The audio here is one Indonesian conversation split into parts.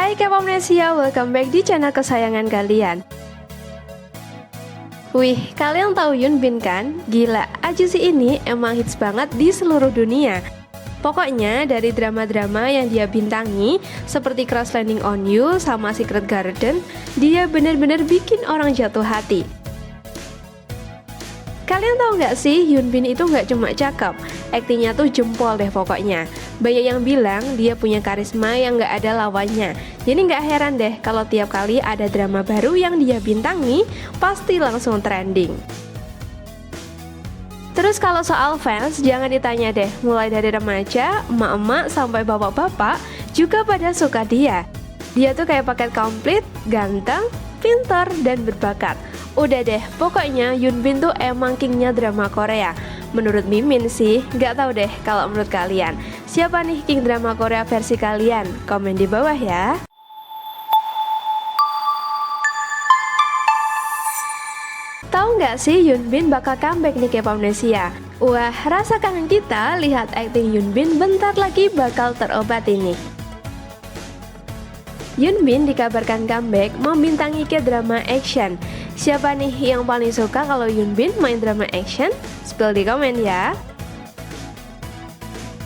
Hai Kepomnesia, welcome back di channel kesayangan kalian. Wih, kalian tahu Yun Bin kan? Gila, Ajusi ini emang hits banget di seluruh dunia. Pokoknya dari drama-drama yang dia bintangi Seperti Crash Landing on You sama Secret Garden Dia bener-bener bikin orang jatuh hati. Kalian tahu nggak sih, Yun Bin itu nggak cuma cakep, aktingnya tuh jempol deh pokoknya. Banyak yang bilang dia punya karisma yang nggak ada lawannya. Jadi nggak heran deh kalau tiap kali ada drama baru yang dia bintangi, pasti langsung trending. Terus kalau soal fans, jangan ditanya deh, mulai dari remaja, emak-emak, sampai bapak-bapak, juga pada suka dia. Dia tuh kayak paket komplit, ganteng, pintar, dan berbakat. Udah deh, pokoknya Yun Bin tuh emang kingnya drama Korea. Menurut Mimin sih, nggak tahu deh kalau menurut kalian. Siapa nih king drama Korea versi kalian? Komen di bawah ya. Tahu nggak sih Yun Bin bakal comeback nih ke Amnesia? Wah, rasa kangen kita lihat akting Yun Bin bentar lagi bakal terobati nih. Yun Bin dikabarkan comeback membintangi ke drama action Siapa nih yang paling suka kalau Yun Bin main drama action? Spill di komen ya.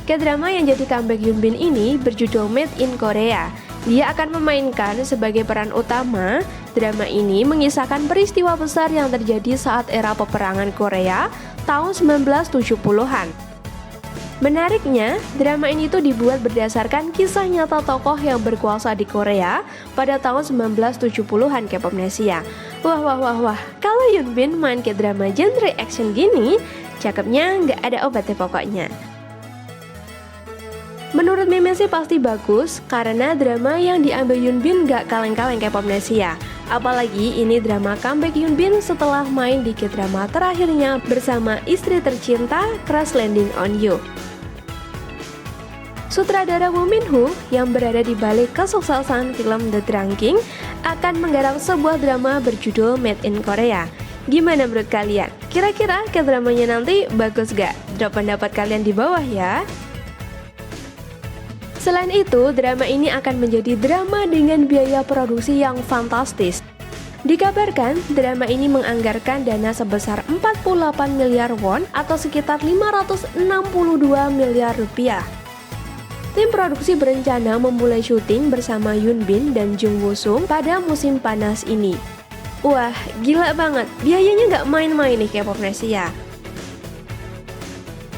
K-drama yang jadi comeback Yun Bin ini berjudul Made in Korea. Dia akan memainkan sebagai peran utama. Drama ini mengisahkan peristiwa besar yang terjadi saat era peperangan Korea tahun 1970-an. Menariknya, drama ini tuh dibuat berdasarkan kisah nyata tokoh yang berkuasa di Korea pada tahun 1970-an ke Amnesia. Wah wah wah wah, kalau Yun Bin main ke drama genre action gini, cakepnya nggak ada obatnya pokoknya. Menurut Mimin sih pasti bagus karena drama yang diambil Yun Bin gak kaleng-kaleng kayak Popnesia. Apalagi ini drama comeback Yun Bin setelah main di drama terakhirnya bersama istri tercinta Crash Landing on You. Sutradara Woo Min Ho yang berada di balik kesuksesan film The Drunk akan menggarap sebuah drama berjudul Made in Korea. Gimana menurut kalian? Kira-kira ke dramanya nanti bagus gak? Drop pendapat kalian di bawah ya. Selain itu, drama ini akan menjadi drama dengan biaya produksi yang fantastis. Dikabarkan, drama ini menganggarkan dana sebesar 48 miliar won atau sekitar 562 miliar rupiah. Tim produksi berencana memulai syuting bersama Yun Bin dan Jung Woo Sung pada musim panas ini. Wah, gila banget. Biayanya nggak main-main nih K-pop ya.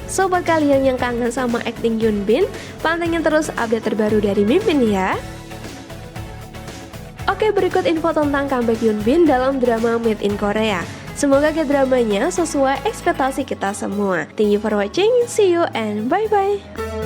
Sobat kalian yang kangen sama acting Yun Bin, pantengin terus update terbaru dari Mimin ya. Oke, berikut info tentang comeback Yun Bin dalam drama Made in Korea. Semoga ke dramanya sesuai ekspektasi kita semua. Thank you for watching, see you and bye-bye.